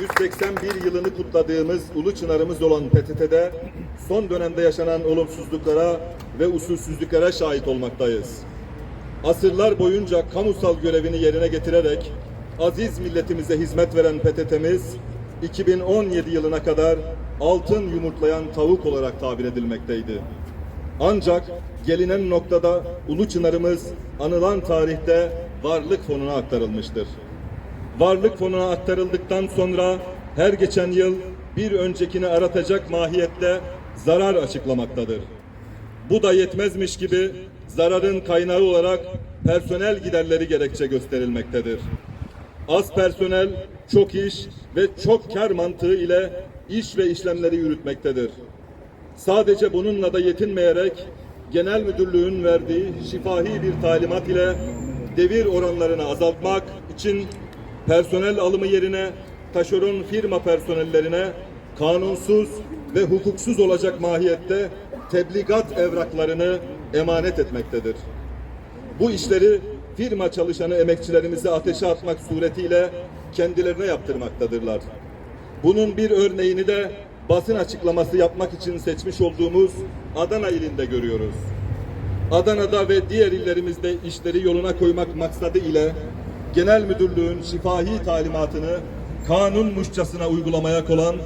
181 yılını kutladığımız Ulu Çınarımız olan PTT'de son dönemde yaşanan olumsuzluklara ve usulsüzlüklere şahit olmaktayız. Asırlar boyunca kamusal görevini yerine getirerek aziz milletimize hizmet veren PTT'miz 2017 yılına kadar altın yumurtlayan tavuk olarak tabir edilmekteydi. Ancak gelinen noktada Ulu Çınarımız anılan tarihte varlık fonuna aktarılmıştır. Varlık fonuna aktarıldıktan sonra her geçen yıl bir öncekini aratacak mahiyette zarar açıklamaktadır. Bu da yetmezmiş gibi zararın kaynağı olarak personel giderleri gerekçe gösterilmektedir. Az personel, çok iş ve çok kar mantığı ile iş ve işlemleri yürütmektedir. Sadece bununla da yetinmeyerek genel müdürlüğün verdiği şifahi bir talimat ile devir oranlarını azaltmak için personel alımı yerine taşeron firma personellerine kanunsuz ve hukuksuz olacak mahiyette tebligat evraklarını emanet etmektedir. Bu işleri firma çalışanı emekçilerimize ateşe atmak suretiyle kendilerine yaptırmaktadırlar. Bunun bir örneğini de basın açıklaması yapmak için seçmiş olduğumuz Adana ilinde görüyoruz. Adana'da ve diğer illerimizde işleri yoluna koymak maksadı ile Genel Müdürlüğün şifahi talimatını kanunmuşçasına uygulamaya kolan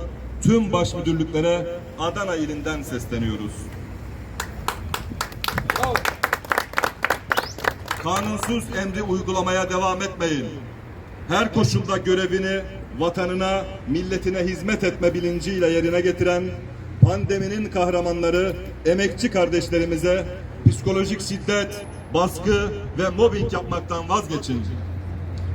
tüm baş müdürlüklere Adana ilinden sesleniyoruz. Kanunsuz emri uygulamaya devam etmeyin. Her koşulda görevini vatanına, milletine hizmet etme bilinciyle yerine getiren pandeminin kahramanları emekçi kardeşlerimize psikolojik şiddet, baskı ve mobbing yapmaktan vazgeçin.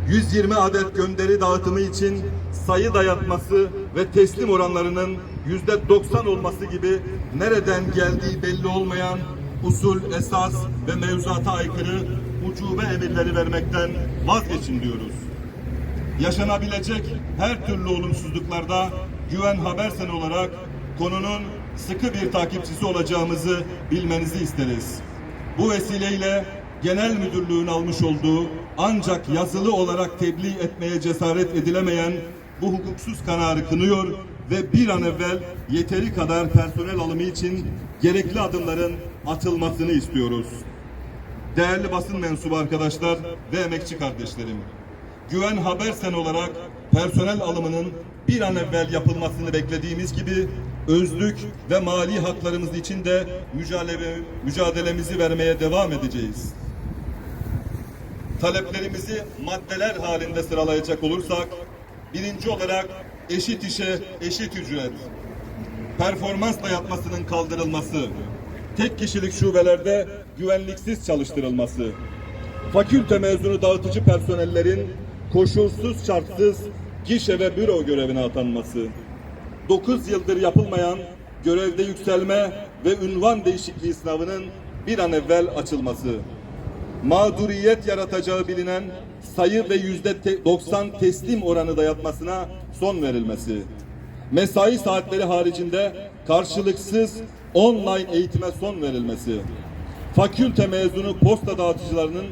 120 adet gönderi dağıtımı için sayı dayatması ve teslim oranlarının yüzde 90 olması gibi nereden geldiği belli olmayan usul, esas ve mevzuata aykırı ucube emirleri vermekten vazgeçin diyoruz. Yaşanabilecek her türlü olumsuzluklarda Güven Habersen olarak konunun sıkı bir takipçisi olacağımızı bilmenizi isteriz. Bu vesileyle genel müdürlüğün almış olduğu ancak yazılı olarak tebliğ etmeye cesaret edilemeyen bu hukuksuz kararı kınıyor ve bir an evvel yeteri kadar personel alımı için gerekli adımların atılmasını istiyoruz. Değerli basın mensubu arkadaşlar ve emekçi kardeşlerim, Güven Habersen olarak personel alımının bir an evvel yapılmasını beklediğimiz gibi özlük ve mali haklarımız için de mücadele, mücadelemizi vermeye devam edeceğiz. Taleplerimizi maddeler halinde sıralayacak olursak, birinci olarak eşit işe eşit ücret, performans dayatmasının kaldırılması, tek kişilik şubelerde güvenliksiz çalıştırılması, fakülte mezunu dağıtıcı personellerin koşulsuz şartsız gişe ve büro görevine atanması, 9 yıldır yapılmayan görevde yükselme ve ünvan değişikliği sınavının bir an evvel açılması, mağduriyet yaratacağı bilinen sayı ve yüzde te- 90 teslim oranı dayatmasına son verilmesi, mesai saatleri haricinde karşılıksız online eğitime son verilmesi, fakülte mezunu posta dağıtıcılarının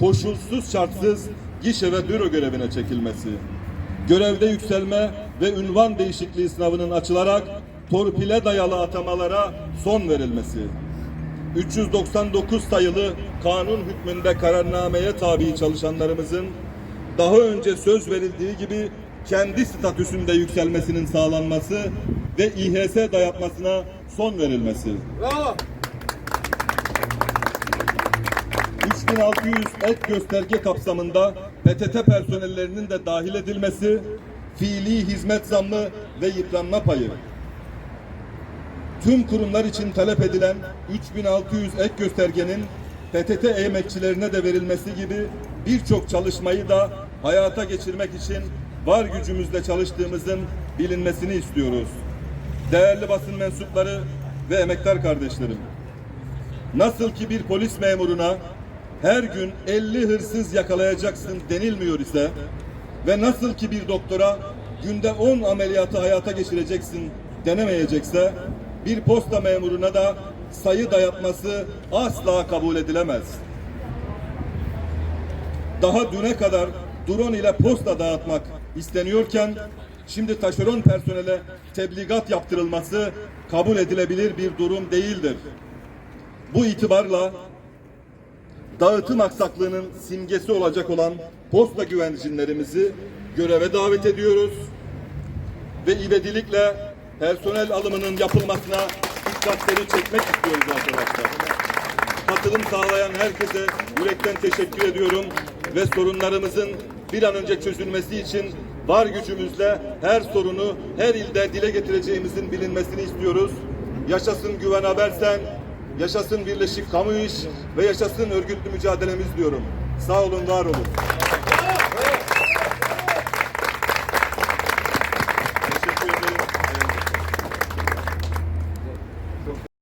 koşulsuz şartsız gişe ve büro görevine çekilmesi, görevde yükselme ve ünvan değişikliği sınavının açılarak torpile dayalı atamalara son verilmesi, 399 sayılı kanun hükmünde kararnameye tabi çalışanlarımızın daha önce söz verildiği gibi kendi statüsünde yükselmesinin sağlanması ve İHS dayatmasına son verilmesi. Bravo. 3600 ek gösterge kapsamında PTT personellerinin de dahil edilmesi, fiili hizmet zammı ve yıpranma payı. Tüm kurumlar için talep edilen 3600 ek göstergenin PTT emekçilerine de verilmesi gibi birçok çalışmayı da hayata geçirmek için var gücümüzle çalıştığımızın bilinmesini istiyoruz. Değerli basın mensupları ve emektar kardeşlerim. Nasıl ki bir polis memuruna her gün 50 hırsız yakalayacaksın denilmiyor ise ve nasıl ki bir doktora günde 10 ameliyatı hayata geçireceksin denemeyecekse bir posta memuruna da sayı dayatması asla kabul edilemez. Daha düne kadar drone ile posta dağıtmak isteniyorken şimdi taşeron personele tebligat yaptırılması kabul edilebilir bir durum değildir. Bu itibarla dağıtım aksaklığının simgesi olacak olan posta güvencinlerimizi göreve davet ediyoruz ve ivedilikle personel alımının yapılmasına dikkatleri çekmek istiyoruz arkadaşlar. Katılım sağlayan herkese yürekten teşekkür ediyorum ve sorunlarımızın bir an önce çözülmesi için var gücümüzle her sorunu her ilde dile getireceğimizin bilinmesini istiyoruz. Yaşasın Güven Habersen, yaşasın Birleşik Kamu İş ve yaşasın örgütlü mücadelemiz diyorum. Sağ olun, var olun.